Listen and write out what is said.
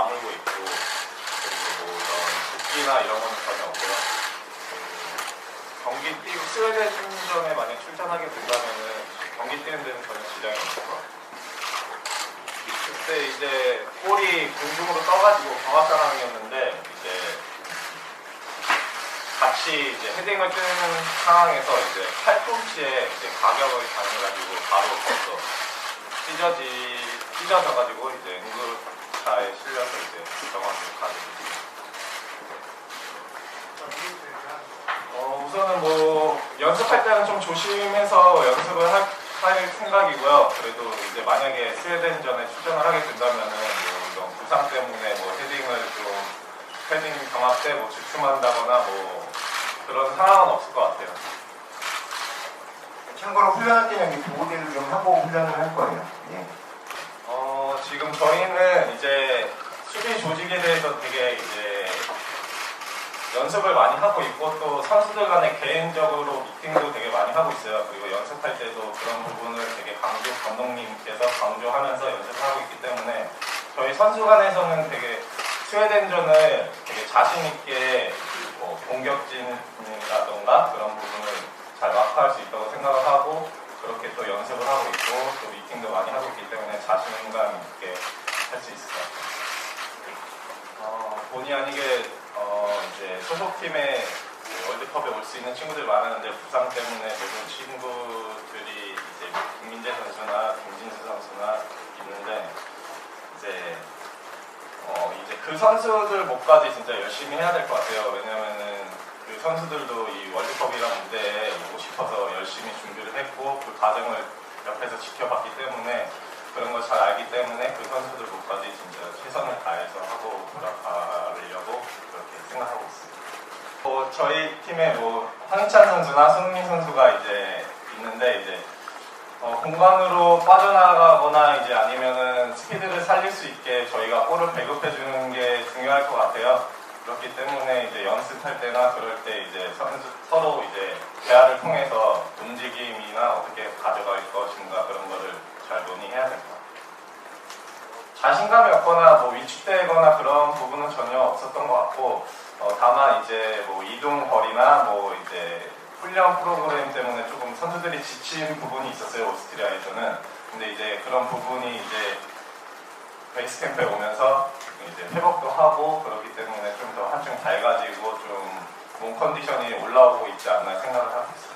아물고 있고 그리고 뭐 이런 붓기나 이런 거는 전혀 없고요. 음, 경기 뛰고 스웨덴 전에 만약 출전하게 된다면은 경기 뛰는 데는 전혀 지장이 없을 것 같아요. 그때 이제 볼이 공중으로 떠가지고 경합상황이었는데 이제 같이 이제 헤딩을 뜨는 상황에서 이제 팔꿈치에 이제 가격을 당해가지고 바로 벌써 찢어지 찢어져가지고 이제 응급 차에 실려서 이제 가게 됐습니다. 어, 우선은 뭐 연습할 때는 좀 조심해서 연습을 할, 할 생각이고요. 그래도 이제 만약에 스웨덴전에 출전을 하게 된다면은 뭐 부상 때문에 뭐 헤딩을 좀 헤딩 경합 때 뭐 주춤한다거나 뭐 그런 상황은 없을 것 같아요. 참고로 훈련할 때는 이 보호대를 좀 하고 훈련을 할 거예요. 예. 저희는 이제 수비 조직에 대해서 되게 이제 연습을 많이 하고 있고 또 선수들 간에 개인적으로 미팅도 되게 많이 하고 있어요. 그리고 연습할 때도 그런 부분을 되게 강조, 감독님께서 강조하면서 연습을 하고 있기 때문에 저희 선수 간에서는 되게 스웨덴전을 되게 자신 있게 뭐 공격진이라던가 그런 부분을 잘 마크할 수 있다고 생각을 하고 그렇게 또 연습을 하고 있고 또 미팅도 많이 하고 있기 때문에 자신감 있게 할 수 있을 것 같아요. 어, 본의 아니게 어, 이제 소속팀에 그 월드컵에 올 수 있는 친구들 많았는데 부상 때문에 모든 친구들이 이제 김민재 선수나 김진수 선수나 있는데 이제 어, 이제 그 선수들 목까지 진짜 열심히 해야 될 것 같아요. 왜냐면은 그 선수들도 이 월드컵이라는 무대에 오고 싶어서 열심히 준비를 했고 그 과정을 옆에서 지켜봤기 때문에 그런 걸 잘 알기 때문에 그 선수들 목까지 진짜 최선을 다해서 하고 돌아가려고 그렇게 생각하고 있습니다. 뭐 저희 팀에 뭐 황희찬 선수나 손흥민 선수가 이제 있는데 이제 어, 공간으로 빠져나가거나 이제 아니면은 스피드를 살릴 수 있게 저희가 볼을 배급해 주는 게 중요할 것 같아요. 그렇기 때문에 이제 연습할 때나 그럴 때 이제 선수 서로 이제 대화를 통해서 움직임이나 어떻게 가져갈 것인가 그런 거를 잘 논의해야 같아요. 자신감이 없거나 뭐 위축되거나 그런 부분은 전혀 없었던 것 같고 어, 다만 이제 뭐 이동 거리나 뭐 이제 훈련 프로그램 때문에 조금 선수들이 지친 부분이 있었어요 오스트리아에서는 근데 이제 그런 부분이 이제 베이스 캠프에 오면서 이제 회복도 하고 그렇기 때문에 좀 더 한층 밝아지고 좀 몸 컨디션이 올라오고 있지 않나 생각을 하고 있습니다.